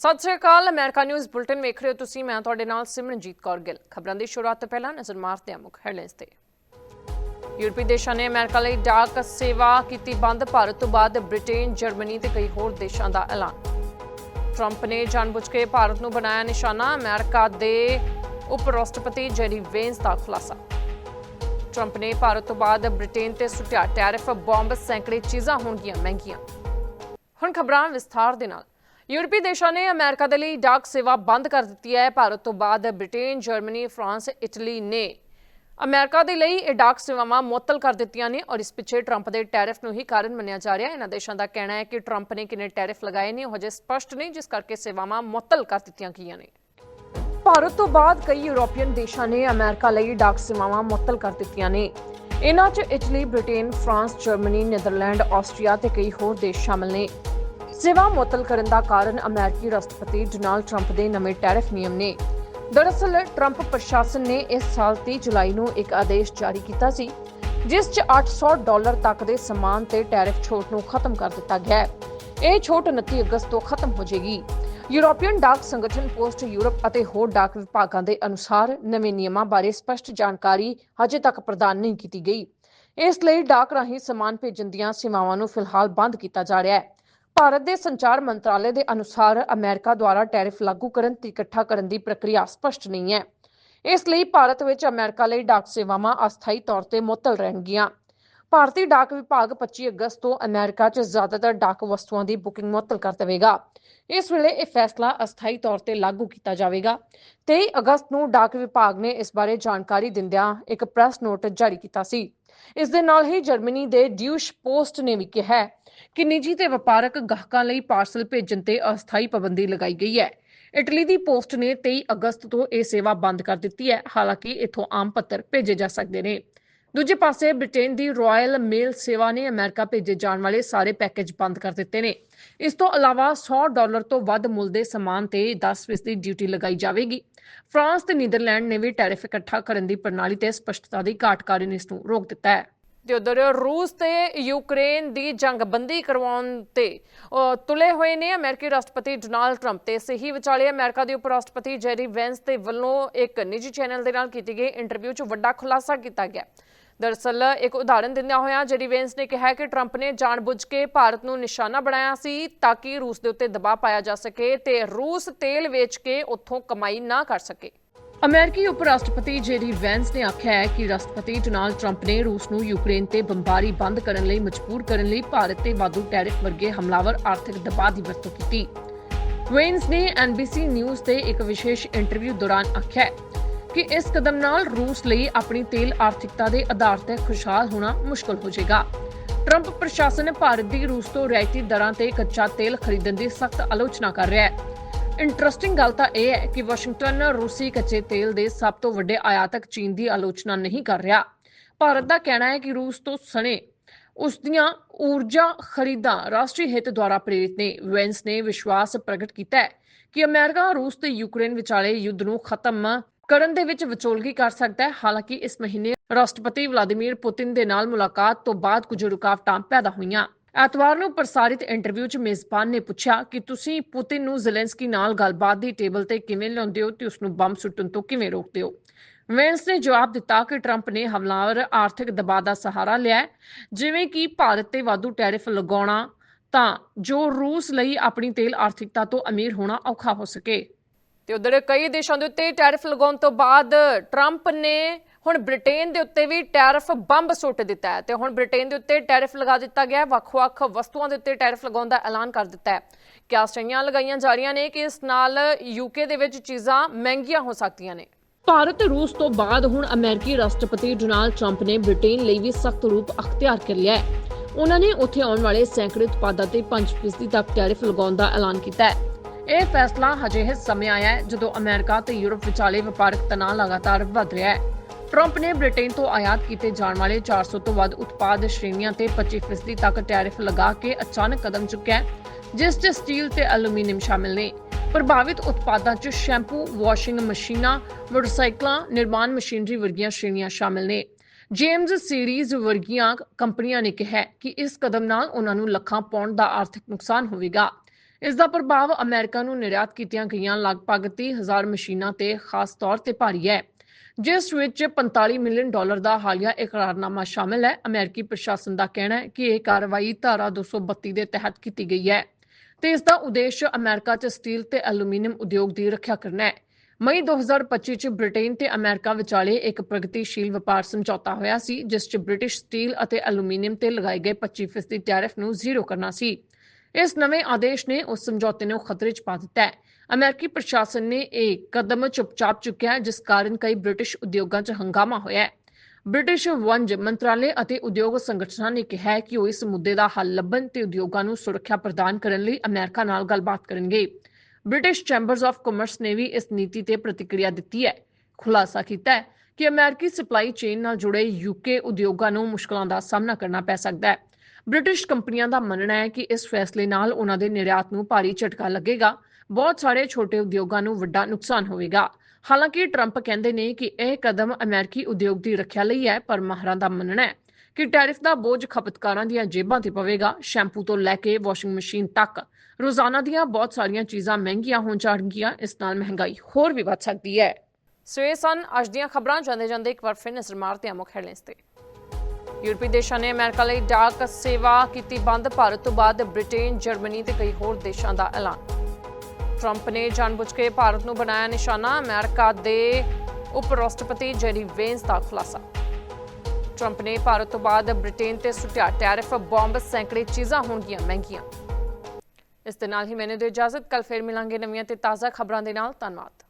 ਸਤਿ ਸ਼੍ਰੀ ਅਕਾਲ, ਅਮਰੀਕਾ ਨਿਊਜ਼ ਬੁਲਟਨ ਵੇਖ ਰਹੇ ਹੋ ਤੁਸੀਂ, ਮੈਂ ਤੁਹਾਡੇ ਨਾਲ ਸਿਮਰਨਜੀਤ ਕੌਰ ਗਿੱਲ। ਖਬਰਾਂ ਦੀ ਸ਼ੁਰੂਆਤ ਤੋਂ ਪਹਿਲਾਂ ਨਜ਼ਰ ਮਾਰਦੇ ਹਾਂ ਮੁੱਖ ਹੈਡਲਾਈਨਸ ਤੇ। ਯੂਰਪੀ ਦੇਸ਼ਾਂ ਨੇ ਅਮਰੀਕਾ ਲਈ ਡਾਕ ਸੇਵਾ ਕੀਤੀ ਬੰਦ, ਭਾਰਤ ਤੋਂ ਬਾਅਦ ਬ੍ਰਿਟੇਨ, ਜਰਮਨੀ ਤੇ ਕਈ ਹੋਰ ਦੇਸ਼ਾਂ ਦਾ ਐਲਾਨ। ਟਰੰਪ ਨੇ ਜਾਣਬੁੱਝ ਕੇ ਭਾਰਤ ਨੂੰ ਬਣਾਇਆ ਨਿਸ਼ਾਨਾ, ਅਮਰੀਕਾ ਦੇ ਉਪ ਰਾਸ਼ਟਰਪਤੀ ਜੈਰੀ ਵੇਂਸ ਦਾ ਖੁਲਾਸਾ। ਟਰੰਪ ਨੇ ਭਾਰਤ ਤੋਂ ਬਾਅਦ ਬ੍ਰਿਟੇਨ ਤੇ ਸੁੱਟਿਆ ਟੈਰਿਫ, ਬੰਬ, ਸੈਂਕੜੇ ਚੀਜ਼ਾਂ ਹੋਣਗੀਆਂ ਮਹਿੰਗੀਆਂ। ਹੁਣ ਖਬਰਾਂ ਵਿਸਥਾਰ ਦੇ ਨਾਲ। ਯੂਰਪੀ ਦੇਸ਼ਾਂ ਨੇ ਅਮਰੀਕਾ ਦੇ ਲਈ ਡਾਕ ਸੇਵਾ ਬੰਦ ਕਰ ਦਿੱਤੀ ਹੈ। ਭਾਰਤ ਤੋਂ ਬਾਅਦ ਬ੍ਰਿਟੇਨ, ਜਰਮਨੀ, ਫਰਾਂਸ, ਇਟਲੀ ਨੇ ਅਮਰੀਕਾ ਦੇ ਲਈ ਇਹ ਡਾਕ ਸੇਵਾਵਾਂ ਮੁਅੱਤਲ ਕਰ ਦਿੱਤੀਆਂ ਨੇ ਔਰ ਇਸ ਪਿੱਛੇ ਟਰੰਪ ਦੇ ਟੈਰਿਫ ਨੂੰ ਹੀ ਕਾਰਨ ਮੰਨਿਆ ਜਾ ਰਿਹਾ ਹੈ। ਇਹਨਾਂ ਦੇਸ਼ਾਂ ਦਾ ਕਹਿਣਾ ਹੈ ਕਿ ਟਰੰਪ ਨੇ ਕਿੰਨੇ ਟੈਰਿਫ ਲਗਾਏ ਨੇ, ਉਹ ਹਜੇ ਸਪਸ਼ਟ ਨਹੀਂ, ਜਿਸ ਕਰਕੇ ਸੇਵਾਵਾਂ ਮੁਅੱਤਲ ਕਰ ਦਿੱਤੀਆਂ ਗਈਆਂ ਨੇ। ਭਾਰਤ ਤੋਂ ਬਾਅਦ ਕਈ ਯੂਰੋਪੀਅਨ ਦੇਸ਼ਾਂ ਨੇ ਅਮਰੀਕਾ ਲਈ ਡਾਕ ਸੇਵਾਵਾਂ ਮੁਅੱਤਲ ਕਰ ਦਿੱਤੀਆਂ ਨੇ। ਇਨ੍ਹਾਂ 'ਚ Italy, Britain, France, Germany, Netherland, Austria ਤੇ ਕਈ ਹੋਰ ਦੇਸ਼ ਸ਼ਾਮਲ ਨੇ। ਸੇਵਾ ਮੁਅੱਤਲ ਕਰਨ ਦਾ ਕਾਰਨ ਅਮਰੀਕੀ ਰਾਸ਼ਟਰਪਤੀ ਡੋਨਾਲਡ ਟਰੰਪ ਦੇ ਨਵੇਂ ਟੈਰਿਫ ਨਿਯਮ ਨੇ। ਦਰਅਸਲ, ਟਰੰਪ ਪ੍ਰਸ਼ਾਸਨ ਨੇ ਇਸ ਸਾਲ 30 ਜੁਲਾਈ ਨੂੰ ਇੱਕ ਆਦੇਸ਼ ਜਾਰੀ ਕੀਤਾ ਸੀ, ਜਿਸ 'ਚ 800 ਡਾਲਰ ਤੱਕ ਦੇ ਸਮਾਨ ਤੇ ਟੈਰਿਫ ਛੋਟ ਨੂੰ ਖਤਮ ਕਰ ਦਿੱਤਾ ਗਿਆ ਹੈ। ਇਹ ਛੋਟ 29 ਅਗਸਤ ਤੋਂ ਖਤਮ ਹੋ ਜਾਏਗੀ। ਯੂਰੋਪੀਅਨ ਡਾਕ ਸੰਗਠਨ ਪੋਸਟ ਯੂਰਪ ਅਤੇ ਹੋਰ ਡਾਕ ਵਿਭਾਗਾਂ ਦੇ ਅਨੁਸਾਰ ਨਵੇਂ ਨਿਯਮਾਂ ਬਾਰੇ ਸਪਸ਼ਟ ਜਾਣਕਾਰੀ ਹਜੇ ਤੱਕ ਪ੍ਰਦਾਨ ਨਹੀਂ ਕੀਤੀ ਗਈ। ਇਸ ਲਈ ਡਾਕ ਰਾਹੀਂ ਸਮਾਨ ਭੇਜਣ ਦੀਆਂ ਸੇਵਾਵਾਂ ਨੂੰ ਫਿਲਹਾਲ ਬੰਦ ਕੀਤਾ ਜਾ ਰਿਹਾ ਹੈ। ਭਾਰਤ ਦੇ ਸੰਚਾਰ ਮੰਤਰਾਲੇ ਦੇ ਅਨੁਸਾਰ ਅਮਰੀਕਾ ਦੁਆਰਾ ਟੈਰਿਫ ਲਾਗੂ ਕਰਨ ਤੇ ਇਕੱਠਾ ਕਰਨ ਦੀ ਪ੍ਰਕਿਰਿਆ ਸਪਸ਼ਟ ਨਹੀਂ ਹੈ। ਇਸ ਲਈ ਭਾਰਤ ਵਿੱਚ ਅਮਰੀਕਾ ਲਈ ਡਾਕ ਸੇਵਾਵਾਂ ਅਸਥਾਈ ਤੌਰ ਤੇ ਮੁਅੱਤਲ ਰਹਿਣਗੀਆਂ। ਭਾਰਤੀ ਡਾਕ ਵਿਭਾਗ 25 ਅਗਸਤ ਤੋਂ ਅਮਰੀਕਾ 'ਚ ਜ਼ਿਆਦਾਤਰ ਡਾਕ ਵਸਤੂਆਂ ਦੀ ਬੁਕਿੰਗ ਮੁਅੱਤਲ ਕਰ ਦੇਵੇਗਾ। ਇਸ ਵੇਲੇ ਇਹ ਫੈਸਲਾ ਅਸਥਾਈ ਤੌਰ ਤੇ ਲਾਗੂ ਕੀਤਾ ਜਾਵੇਗਾ। 23 ਅਗਸਤ ਨੂੰ ਡਾਕ ਵਿਭਾਗ ਨੇ ਇਸ ਬਾਰੇ ਜਾਣਕਾਰੀ ਦਿੰਦਿਆਂ ਇੱਕ ਪ੍ਰੈਸ ਨੋਟ ਜਾਰੀ ਕੀਤਾ ਸੀ। ਇਸ ਦੇ ਨਾਲ ਹੀ ਜਰਮਨੀ ਦੇ ਡਿਊਸ਼ ਪੋਸਟ ਨੇ ਵੀ ਕਿਹਾ ਹੈ ਕਿ ਨਿੱਜੀ ਤੇ ਵਪਾਰਕ ਗਾਹਕਾਂ ਲਈ ਪਾਰਸਲ ਭੇਜਣ ਤੇ ਅਸਥਾਈ ਪਾਬੰਦੀ ਲਗਾਈ ਗਈ ਹੈ। ਇਟਲੀ ਦੀ ਪੋਸਟ ਨੇ 23 ਅਗਸਤ ਤੋਂ ਇਹ ਸੇਵਾ ਬੰਦ ਕਰ ਦਿੱਤੀ ਹੈ, ਹਾਲਾਂਕਿ ਇੱਥੋਂ ਆਮ ਪੱਤਰ ਭੇਜੇ ਜਾ ਸਕਦੇ ਨੇ। ਦੂਜੇ ਪਾਸੇ ਬ੍ਰਿਟੇਨ ਦੀ ਰਾਇਲ ਮੇਲ ਸੇਵਾ ਨੇ ਅਮਰੀਕਾ ਭੇਜੇ ਜਾਣ ਵਾਲੇ ਸਾਰੇ ਪੈਕੇਜ ਬੰਦ ਕਰ ਦਿੱਤੇ ਨੇ। ਇਸ ਤੋਂ ਇਲਾਵਾ 100 ਡਾਲਰ ਤੋਂ ਵੱਧ ਮੁੱਲ ਦੇ ਸਮਾਨ ਤੇ 10% ਦੀ ਡਿਊਟੀ ਲਗਾਈ ਜਾਵੇਗੀ। ਫਰਾਂਸ ਤੇ ਨੀਦਰਲੈਂਡ ਨੇ ਵੀ ਟੈਰਿਫ ਇਕੱਠਾ ਕਰਨ ਦੀ ਪ੍ਰਣਾਲੀ ਤੇ ਸਪਸ਼ਟਤਾ ਦੀ ਘਾਟ ਕਾਰਨ ਇਸ ਨੂੰ ਰੋਕ ਦਿੱਤਾ ਹੈ। ਤੇ ਉਧਰ ਰੂਸ ਤੇ ਯੂਕਰੇਨ ਦੀ ਜੰਗਬੰਦੀ ਕਰਵਾਉਣ ਤੇ ਅਹ, ਤੁਲੇ ਹੋਏ ਨੇ। ਅਮਰੀਕੀ ਰਾਸ਼ਟਰਪਤੀ ਡੋਨਾਲਡ ਟਰੰਪ ਤੇ ਸਹੀ ਵਿਚਾਲੇ ਅਮਰੀਕਾ ਦੇ ਉਪ ਰਾਸ਼ਟਰਪਤੀ ਜੈਰੀ ਵੈਂਸ ਦੇ ਵੱਲੋਂ ਇੱਕ ਨਿੱਜੀ ਚੈਨਲ ਦੇ ਨਾਲ ਕੀਤੀ ਗਈ ਇੰਟਰਵਿਊ 'ਚ ਵੱਡਾ ਖੁਲਾਸਾ ਕੀਤਾ ਗਿਆ। ਦਰਅਸਲ ਇੱਕ ਉਦਾਹਰਨ ਦਿੰਦਿਆਂ ਹੋਇਆਂ ਜੈਰੀ ਵੈਂਸ ਨੇ ਕਿਹਾ ਕਿ ਟਰੰਪ ਨੇ ਜਾਣਬੁੱਝ ਕੇ ਭਾਰਤ ਨੂੰ ਨਿਸ਼ਾਨਾ ਬਣਾਇਆ ਸੀ ਤਾਂ ਕਿ ਰੂਸ ਦੇ ਉੱਤੇ ਦਬਾਅ ਪਾਇਆ ਜਾ ਸਕੇ ਤੇ ਰੂਸ ਤੇਲ ਵੇਚ ਕੇ ਉੱਥੋਂ ਕਮਾਈ ਨਾ ਕਰ ਸਕੇ। ਅਮਰੀਕੀ ਉਪ ਰਾਸ਼ਟਰਪਤੀ ਜੇਰੀ ਵੈਂਸ ਨੇ ਆਖਿਆ ਹੈ ਕਿ ਰਾਸ਼ਟਰਪਤੀ ਡੋਨਾਲਡ ਟਰੰਪ ਨੇ ਰੂਸ ਨੂੰ ਯੂਕਰੇਨ ਤੇ ਬੰਬਾਰੀ ਬੰਦ ਕਰਨ ਲਈ ਮਜਬੂਰ ਕਰਨ ਲਈ ਭਾਰਤ ਤੇ ਵਾਧੂ ਟੈਰਿਫ ਵਰਗੇ ਹਮਲਾਵਰ ਆਰਥਿਕ ਦਬਾਅ ਦੀ ਵਰਤੋਂ ਕੀਤੀ। ਵੈਂਸ ਨੇ ਐਨਬੀਸੀ ਨਿਊਜ਼ ਤੇ ਇੱਕ ਵਿਸ਼ੇਸ਼ ਇੰਟਰਵਿਊ ਦੌਰਾਨ ਆਖਿਆ ਕਿ ਇਸ ਕਦਮ ਨਾਲ ਰੂਸ ਲਈ ਆਪਣੀ ਤੇਲ ਆਰਥਿਕਤਾ ਦੇ ਆਧਾਰ ਤੇ ਖੁਸ਼ਹਾਲ ਹੋਣਾ ਮੁਸ਼ਕਲ ਹੋ ਜਾਏਗਾ। ਟਰੰਪ ਪ੍ਰਸ਼ਾਸਨ ਭਾਰਤ ਦੀ ਰੂਸ ਤੋਂ ਰਿਆਇਤੀ ਦਰਾਂ ਤੇ ਕੱਚਾ ਤੇਲ ਖਰੀਦਣ ਦੀ ਸਖਤ ਆਲੋਚਨਾ ਕਰ ਰਿਹਾ ਹੈ। ਇੰਟਰਸਟਿੰਗ ਗੱਲ ਤਾਂ ਇਹ ਹੈ ਕਿ ਵਾਸ਼ਿੰਗਟਨ, ਰੂਸੀ ਕੱਚੇ ਤੇਲ ਦੇ ਸਭ ਤੋਂ ਵੱਡੇ ਆਯਾਤਕ ਚੀਨ ਦੀ ਆਲੋਚਨਾ ਨਹੀਂ ਕਰ ਰਿਹਾ। ਭਾਰਤ ਦਾ ਕਹਿਣਾ ਹੈ ਕਿ ਰੂਸ ਤੋਂ ਸਣੇ ਉਸ ਦੀਆਂ ਊਰਜਾ ਖਰੀਦਾਂ ਰਾਸ਼ਟਰੀ ਹਿੱਤ ਦੁਆਰਾ ਪ੍ਰੇਰਿਤ ਨੇ। ਵੈਂਸ ਨੇ ਵਿਸ਼ਵਾਸ ਪ੍ਰਗਟ ਕੀਤਾ ਹੈ ਕਿ ਅਮਰੀਕਾ, ਰੂਸ ਤੇ ਯੂਕਰੇਨ ਵਿਚਾਲੇ ਯੁੱਧ ਨੂੰ ਖਤਮ ਕਰਨ ਦੇ ਵਿੱਚ ਵਿਚੋਲਗੀ ਕਰ ਸਕਦਾ ਹੈ। ਹਾਲਾਂਕਿ ਇਸ ਮਹੀਨੇ ਰਾਸ਼ਟਰਪਤੀ ਵਲਾਦੀਮੀਰ ਪੁਤਿਨ ਦੇ ਨਾਲ ਮੁਲਾਕਾਤ ਤੋਂ ਬਾਅਦ ਕੁਝ ਰੁਕਾਵਟਾਂ ਪੈਦਾ ਹੋਈਆਂ। ਐਤਵਾਰ ਨੂੰ ਪ੍ਰਸਾਰਿਤ ਇੰਟਰਵਿਊ 'ਚ ਮੇਜ਼ਬਾਨ ਨੇ ਪੁੱਛਿਆ ਕਿ ਤੁਸੀਂ ਪੁਤਿਨ ਨੂੰ ਜ਼ੈਲੈਂਸਕੀ ਨਾਲ ਗੱਲਬਾਤ ਦੀ ਟੇਬਲ ਤੇ ਕਿਵੇਂ ਲਿਆਉਂਦੇ ਹੋ ਤੇ ਉਸ ਨੂੰ ਬੰਬ ਸੁੱਟਣ ਤੋਂ ਕਿਵੇਂ ਰੋਕਦੇ ਹੋ? ਵੈਂਸ ਨੇ ਜਵਾਬ ਦਿੱਤਾ ਕਿ ਟਰੰਪ ਨੇ ਹਮਲਾਵਰ ਆਰਥਿਕ ਦਬਾਅ ਦਾ ਸਹਾਰਾ ਲਿਆ ਜਿਵੇਂ ਕਿ ਭਾਰਤ ਤੇ ਵਾਧੂ ਟੈਰਿਫ ਲਗਾਉਣਾ, ਤਾਂ ਜੋ ਰੂਸ ਲਈ ਆਪਣੀ ਤੇਲ ਆਰਥਿਕਤਾ ਤੋਂ ਅਮੀਰ ਹੋਣਾ ਔਖਾ ਹੋ ਸਕੇ। ਤੇ ਉਧਰ ਕਈ ਦੇਸ਼ਾਂ ਦੇ ਉੱਤੇ ਟੈਰਿਫ ਲਗਾਉਣ ਤੋਂ ਬਾਅਦ ਟਰੰਪ ਨੇ ਹੁਣ ਬ੍ਰਿਟੇਨ ਦੇ ਉੱਤੇ ਵੀ ਟੈਰਿਫ ਬੰਬ ਸੁੱਟ ਦਿੱਤਾ ਹੈ ਤੇ ਹੁਣ ਬ੍ਰਿਟੇਨ ਦੇ ਉੱਤੇ ਟੈਰਿਫ ਲਗਾ ਦਿੱਤਾ ਗਿਆ ਹੈ। ਵੱਖ-ਵੱਖ ਵਸਤੂਆਂ ਦੇ ਉੱਤੇ ਟੈਰਿਫ ਲਗਾਉਣ ਦਾ ਐਲਾਨ ਕਰ ਦਿੱਤਾ ਹੈ। ਕਿਆਸਟੀਆਂ ਲਗਾਈਆਂ ਜਾ ਰਹੀਆਂ ਨੇ ਕਿ ਇਸ ਨਾਲ ਯੂਕੇ ਦੇ ਵਿੱਚ ਚੀਜ਼ਾਂ ਮਹਿੰਗੀਆਂ ਹੋ ਸਕਦੀਆਂ ਨੇ। ਭਾਰਤ, ਰੂਸ ਤੋਂ ਬਾਅਦ ਹੁਣ ਅਮਰੀਕੀ ਰਾਸ਼ਟਰਪਤੀ ਡੋਨਾਲਡ ਟਰੰਪ ਨੇ ਬ੍ਰਿਟੇਨ ਲਈ ਵੀ ਸਖਤ ਰੂਪ ਅਖਤਿਆਰ ਕਰ ਲਿਆ ਹੈ। ਉਹਨਾਂ ਨੇ ਉੱਥੇ ਆਉਣ ਵਾਲੇ ਸੈਂਕੜੇ ਉਤਪਾਦਾਂ ਤੇ 5% ਤੱਕ ਟੈਰਿਫ ਲਗਾਉਣ ਦਾ ਐਲਾਨ ਕੀਤਾ ਹੈ। ਇਹ ਫੈਸਲਾ ਹਜੇ ਹੀ ਸਮੇਂ ਆਇਆ ਹੈ, ਜਦੋਂ ਅਮਰੀਕਾ ਤੇ ਯੂਰਪ ਵਿਚਾਲੇ ਵਪਾਰਕ ਤਣਾਅ ਲਗਾਤਾਰ ਵਧ ਰਿਹਾ ਹੈ। ਟਰੰਪ ਨੇ ਬ੍ਰਿਟੇਨ ਤੋਂ ਆਯਾਤ ਕੀਤੇ ਜਾਣ ਵਾਲੇ 400 ਤੋਂ ਵੱਧ ਉਤਪਾਦ ਸ਼੍ਰੇਣੀਆਂ ਤੇ 25% ਤੱਕ ਟੈਰਿਫ ਲਗਾ ਕੇ ਅਚਾਨਕ ਕਦਮ ਚੁੱਕਿਆ ਜਿਸ 'ਚ ਸਟੀਲ ਤੇ ਐਲੂਮੀਨੀਅਮ ਸ਼ਾਮਿਲ ਨੇ ਪ੍ਰਭਾਵਿਤ ਉਤਪਾਦਾਂ 'ਚ ਸ਼ੈਂਪੂ, ਵਾਸ਼ਿੰਗ ਮਸ਼ੀਨਾਂ, ਮੋਟਰਸਾਈਕਲਾਂ, ਨਿਰਮਾਣ ਮਸ਼ੀਨਰੀ ਵਰਗੀਆਂ ਸ਼੍ਰੇਣੀਆਂ ਸ਼ਾਮਿਲ ਨੇ। ਜੇਮਜ਼ ਸੀਰੀਜ਼ ਵਰਗੀਆਂ ਕੰਪਨੀਆਂ ਨੇ ਕਿਹਾ ਕਿ ਇਸ ਕਦਮ ਨਾਲ ਉਹਨਾਂ ਨੂੰ ਲੱਖਾਂ ਪੌਂਡ ਦਾ ਆਰਥਿਕ ਨੁਕਸਾਨ ਹੋਵੇਗਾ। ਇਸ ਦਾ ਪ੍ਰਭਾਵ ਅਮਰੀਕਾ ਨੂੰ ਨਿਰਯਾਤ ਕੀਤੀਆਂ ਗਈਆਂ ਲਗਭਗ 30000 ਮਸ਼ੀਨਾਂ ਤੇ ਖਾਸ ਤੌਰ ਤੇ ਭਾਰੀ ਹੈ ਜਿਸ ਵਿੱਚ 45 ਮਿਲੀਅਨ ਡਾਲਰ ਦਾ ਹਾਲੀਆ ਇਕਰਾਰਨਾਮਾ ਸ਼ਾਮਲ ਹੈ। ਅਮਰੀਕੀ ਪ੍ਰਸ਼ਾਸਨ ਦਾ ਕਹਿਣਾ ਹੈ ਕਿ ਇਹ ਕਾਰਵਾਈ ਧਾਰਾ 232 ਦੇ ਤਹਿਤ ਕੀਤੀ ਗਈ ਹੈ ਤੇ ਇਸ ਦਾ ਉਦੇਸ਼ ਅਮਰੀਕਾ 'ਚ ਸਟੀਲ ਤੇ ਐਲੂਮੀਨੀਅਮ ਉਦਯੋਗ ਦੀ ਰੱਖਿਆ ਕਰਨਾ ਹੈ। ਮਈ 2025 ਚ ਬ੍ਰਿਟੇਨ ਤੇ ਅਮਰੀਕਾ ਵਿਚਾਲੇ ਇੱਕ ਪ੍ਰਗਤੀਸ਼ੀਲ ਵਪਾਰ ਸਮਝੌਤਾ ਹੋਇਆ ਸੀ, ਜਿਸ 'ਚ ਬ੍ਰਿਟਿਸ਼ ਸਟੀਲ ਅਤੇ ਐਲੂਮੀਨੀਅਮ ਤੇ ਲਗਾਏ ਗਏ 25% ਟੈਰਿਫ ਨੂੰ ਜ਼ੀਰੋ ਕਰਨਾ ਸੀ। ਇਸ ਨਵੇਂ ਆਦੇਸ਼ ਨੇ ਉਸ ਸਮਝੌਤੇ ਨੂੰ ਖਤਰੇ 'ਚ ਪਾ ਦਿੱਤਾ ਹੈ। ਅਮਰੀਕੀ ਪ੍ਰਸ਼ਾਸਨ ਨੇ ਇਹ ਕਦਮ ਚੁੱਪਚਾਪ ਚੁੱਕਿਆ ਹੈ, ਜਿਸ ਕਾਰਨ ਕਈ ਬ੍ਰਿਟਿਸ਼ ਉਦਯੋਗਾਂ 'ਚ ਹੰਗਾਮਾ ਹੋਇਆ ਹੈ। ਬ੍ਰਿਟਿਸ਼ ਵਣਜ ਮੰਤਰਾਲੇ ਅਤੇ ਉਦਯੋਗ ਸੰਗਠਨਾਂ ਨੇ ਕਿਹਾ ਹੈ ਕਿ ਉਹ ਇਸ ਮੁੱਦੇ ਦਾ ਹੱਲ ਲੱਭਣ ਤੇ ਉਦਯੋਗਾਂ ਨੂੰ ਸੁਰੱਖਿਆ ਪ੍ਰਦਾਨ ਕਰਨ ਲਈ ਅਮਰੀਕਾ ਨਾਲ ਗੱਲਬਾਤ ਕਰਨਗੇ। ਬ੍ਰਿਟਿਸ਼ ਚੈਂਬਰਸ ਆਫ ਕਾਮਰਸ ਨੇ ਵੀ ਇਸ ਨੀਤੀ ਤੇ ਪ੍ਰਤੀਕਿਰਿਆ ਦਿੱਤੀ ਹੈ। ਖੁਲਾਸਾ ਕੀਤਾ ਹੈ ਕਿ ਅਮਰੀਕੀ ਸਪਲਾਈ ਚੇਨ ਨਾਲ ਜੁੜੇ ਯੂਕੇ ਉਦਯੋਗਾਂ ਨੂੰ ਮੁਸ਼ਕਲਾਂ ਦਾ ਸਾਹਮਣਾ ਕਰਨਾ ਪੈ ਸਕਦਾ ਹੈ। ਬ੍ਰਿਟਿਸ਼ ਕੰਪਨੀਆਂ ਦਾ ਮੰਨਣਾ ਹੈ ਕਿ ਇਸ ਫੈਸਲੇ ਨਾਲ ਉਹਨਾਂ ਦੇ ਨਿਰਯਾਤ ਨੂੰ ਭਾਰੀ ਝਟਕਾ ਲੱਗੇਗਾ। ਬਹੁਤ ਸਾਰੇ ਛੋਟੇ ਉਦਯੋਗਾਂ ਨੂੰ ਵੱਡਾ ਨੁਕਸਾਨ ਹੋਵੇਗਾ। ਹਾਲਾਂਕਿ ਟਰੰਪ ਕਹਿੰਦੇ ਨੇ ਕਿ ਇਹ ਕਦਮ ਅਮਰੀਕੀ ਉਦਯੋਗ ਦੀ ਰੱਖਿਆ ਲਈ ਹੈ, ਪਰ ਮਾਹਰਾਂ ਦਾ ਮੰਨਣਾ ਹੈ ਕਿ ਟੈਰਿਫ ਦਾ ਬੋਝ ਖਪਤਕਾਰਾਂ ਦੀਆਂ ਜੇਬਾਂ ਤੇ ਪਵੇਗਾ। ਸ਼ੈਂਪੂ ਤੋਂ ਲੈ ਕੇ ਵਾਸ਼ਿੰਗ ਮਸ਼ੀਨ ਤੱਕ ਰੋਜ਼ਾਨਾ ਦੀਆਂ ਬਹੁਤ ਸਾਰੀਆਂ ਚੀਜ਼ਾਂ ਮਹਿੰਗੀਆਂ ਹੋਣ ਜਾਣਗੀਆਂ ਇਸ ਨਾਲ ਮਹਿੰਗਾਈ ਹੋਰ ਵੀ ਵੱਧ ਸਕਦੀ ਹੈ। ਸੋ ਇਹ ਸਨ, ਅੱਜ ਦੀਆਂ ਖਬਰਾਂ ਜਾਂਦੇ ਜਾਂਦੇ ਇੱਕ ਵਾਰ ਫਿਰ ਨਜ਼ਰ ਮਾਰਦੇ ਹਾਂ ਮੁੱਖ ਹੈਡਲਾਈਨਸ ਤੇ। ਯੂਰਪੀ ਦੇਸ਼ਾਂ ਨੇ ਅਮਰੀਕਾ ਲਈ ਡਾਕ ਸੇਵਾ ਕੀਤੀ ਬੰਦ, ਭਾਰਤ ਤੋਂ ਬਾਅਦ ਬ੍ਰਿਟੇਨ, ਜਰਮਨੀ ਤੇ ਕਈ ਹੋਰ ਦੇਸ਼ਾਂ ਦਾ ਐਲਾਨ। ਟਰੰਪ ਨੇ ਜਾਣਬੁੱਝ ਕੇ ਭਾਰਤ ਨੂੰ ਬਣਾਇਆ ਨਿਸ਼ਾਨਾ, ਅਮਰੀਕਾ ਦੇ ਉਪ ਰਾਸ਼ਟਰਪਤੀ ਜੈਰੀ ਵੇਂਸ ਦਾ ਖੁਲਾਸਾ। ਟਰੰਪ ਨੇ ਭਾਰਤ ਤੋਂ ਬਾਅਦ ਬ੍ਰਿਟੇਨ ਤੇ ਸੁੱਟਿਆ ਟੈਰਿਫ, ਬੰਬ, ਸੈਂਕੜੇ ਚੀਜ਼ਾਂ ਹੋਣਗੀਆਂ ਮਹਿੰਗੀਆਂ। ਇਸ ਦੇ ਨਾਲ ਹੀ ਮੈਨੂੰ ਦਿਓ ਇਜਾਜ਼ਤ ਕੱਲ ਫੇਰ ਮਿਲਾਂਗੇ ਨਵੀਆਂ ਤੇ ਤਾਜ਼ਾ ਖਬਰਾਂ ਦੇ ਨਾਲ। ਧੰਨਵਾਦ।